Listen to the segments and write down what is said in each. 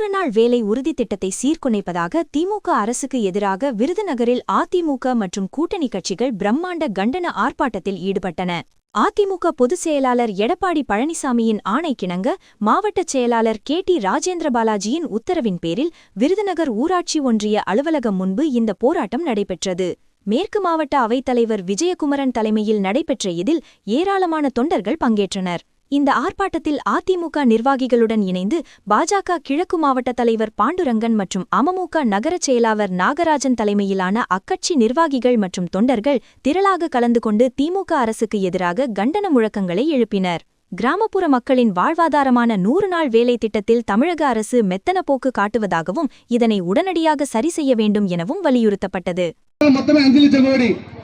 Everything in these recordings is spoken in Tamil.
நூறு நாள் வேலை உறுதி திட்டத்தை சீர்குலைப்பதாக திமுக அரசுக்கு எதிராக விருதுநகரில் அதிமுக மற்றும் கூட்டணி கட்சிகள் பிரம்மாண்ட கண்டன ஆர்ப்பாட்டத்தில் ஈடுபட்டன. அதிமுக பொதுச் செயலாளர் எடப்பாடி பழனிசாமியின் ஆணைக்கிணங்க மாவட்டச் செயலாளர் கே டி ராஜேந்திர பாலாஜியின் உத்தரவின் பேரில் விருதுநகர் ஊராட்சி ஒன்றிய அலுவலகம் முன்பு இந்த போராட்டம் நடைபெற்றது. மேற்கு மாவட்ட அவைத்தலைவர் விஜயகுமரன் தலைமையில் நடைபெற்ற இதில் ஏராளமான தொண்டர்கள் பங்கேற்றனர். இந்த ஆர்ப்பாட்டத்தில் அதிமுக நிர்வாகிகளுடன் இணைந்து பாஜக கிழக்கு மாவட்ட தலைவர் பாண்டுரங்கன் மற்றும் அமமுக நகரச் செயலாளர் நாகராஜன் தலைமையிலான அக்கட்சி நிர்வாகிகள் மற்றும் தொண்டர்கள் திரளாக கலந்து கொண்டு திமுக அரசுக்கு எதிராக கண்டன முழக்கங்களை எழுப்பினர். கிராமப்புற மக்களின் வாழ்வாதாரமான நூறு நாள் வேலை திட்டத்தில் தமிழக அரசு மெத்தன போக்கு காட்டுவதாகவும் இதனை உடனடியாக சரி செய்ய வேண்டும் எனவும் வலியுறுத்தப்பட்டது.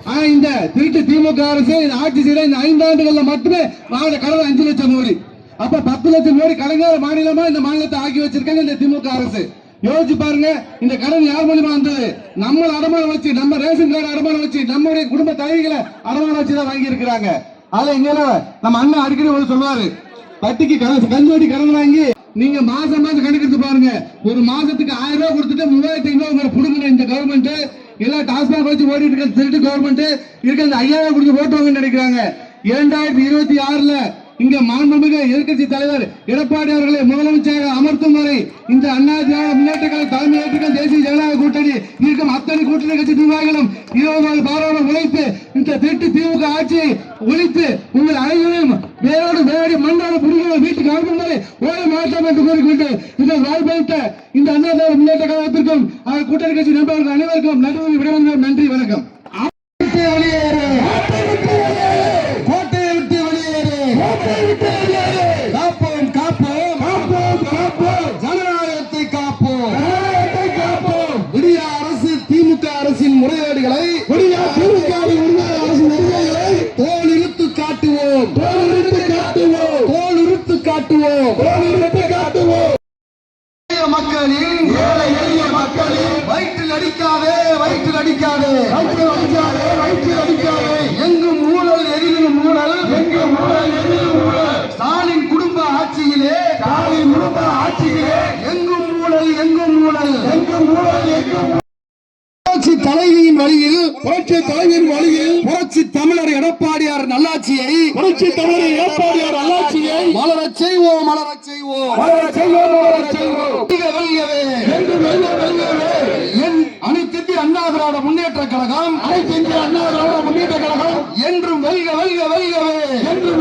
ஆனா இந்த திருட்டு திமுக அரசு இந்த ஆட்சி செய்த இந்த ஐந்தாண்டுகள்ல மட்டுமே வாழ கடன் அஞ்சு லட்சம் கோடி. அப்ப பத்து லட்சம் கோடி கடங்கார மாநிலமா இந்த மாநிலத்தை ஆக்கி வச்சிருக்காங்க இந்த திமுக அரசு. யோசிச்சு பாருங்க இந்த கடன் யார் மூலியமா வந்தது? நம்ம அடமானம் வச்சு நம்ம ரேஷன் கார்டு அடமானம் வச்சு நம்முடைய குடும்ப தலைவிகளை அடமானம் வச்சு தான் வாங்கி இருக்கிறாங்க அதுல இங்க நம்ம அண்ணன் அடிக்கடி ஒரு சொல்லுவாரு வட்டிக்கு கடன் கஞ்சோடி கடன் வாங்கி நீங்க மாசம் மாசம் கணக்கெடுத்து பாருங்க. ஒரு மாசத்துக்கு ஆயிரம் ரூபாய் கொடுத்துட்டு மூவாயிரத்தி ஐநூறு புடுங்கின இந்த கவர்மெண்ட் எல்லாம் டாஸ்மாக் வச்சு ஓடிட்டு இருக்க திருட்டு கவர்மெண்ட் இருக்க இந்த ஐயாயிரம் கொடுத்து ஓட்டுவாங்கன்னு நினைக்கிறாங்க. இரண்டாயிரத்தி இருபத்தி ஆறுல இங்க மாண்புமிகு எதிர்க்கட்சி தலைவர் எடப்பாடி அவர்களை முதலமைச்சராக அமர்த்தும் வரை இந்த அண்ணா திராவிட முன்னேற்ற கழக தலைமை ஏற்றுக்க தேசிய ஜனநாயக கூட்டணி இருக்கும் அத்தனை கூட்டணி கட்சி நிர்வாகிகளும் இருபது நாள் பாராள உழைத்து இந்த திருட்டு திமுக ஆட்சியை ஒழித்து உங்கள் அனைவரையும் வேரோடு வேடி மண்ணாட வரை ஓட மாட்டோம் என்று கூறிக்கொண்டு இதை வாய்ப்பளித்த இந்த அண்ணா திராவிட முன்னேற்ற கழகத்திற்கும் கூட்டணி கட்சி நண்பர்கள் அனைவருக்கும் நன்றி விடைபெறுகிறோம். நன்றி வணக்கம். கோட்டையை விட்டு வெளியேறு. காப்போம் காப்போம். காப்போம் காப்போம். ஜனநாயகத்தை காப்போம். ஜனநாயகத்தை காப்போம். விடிய அரசு திமுக அரசின் முறைகேடுகளை திமுக அரசின் முறைகேடுகளை தோல் இழுத்து காட்டுவோம். தோல் இழுத்து காட்டுவோம் காட்டுவோம். தோல் இழுத்து காட்டுவோம். எளிய மக்களின் ஏழை எளிய மக்களின் வயிற்றில் அடிக்காதே வயிற்றில் அடிக்காதே. வயிற்றில் அடிக்காதே வயிற்றில் அடிக்காதே. எங்கும் ஊழல் எதிலும் ஊழல். எங்கும் ஊழல் எதிலும் ஊழல். ஸ்டாலின் குடும்ப ஆட்சியிலே. ஸ்டாலின் குடும்ப ஆட்சியிலே. எங்கும் ஊழல் எங்கும் ஊழல். எங்கும் ஊழல் எங்கும் புரட்சி தலைவியின் வழியில் புரட்சி தலைவியின் வழியில் புரட்சி தமிழர் எடப்பாடியார் நல்லாட்சியை புரட்சி தமிழர் நல்லாட்சியை செய்வோம் மலரச் செய்வோம். மலரச் செய்வோம் மலரச் செய்வோம். வெளியவே என் அனைத்திந்திய அண்ணா திராவிட முன்னேற்ற கழகம் அனைத்திந்திய அண்ணா திராவிட முன்னேற்ற கழகம் என்றும் வெல்க வெல்க வெல்கவே. என்றும்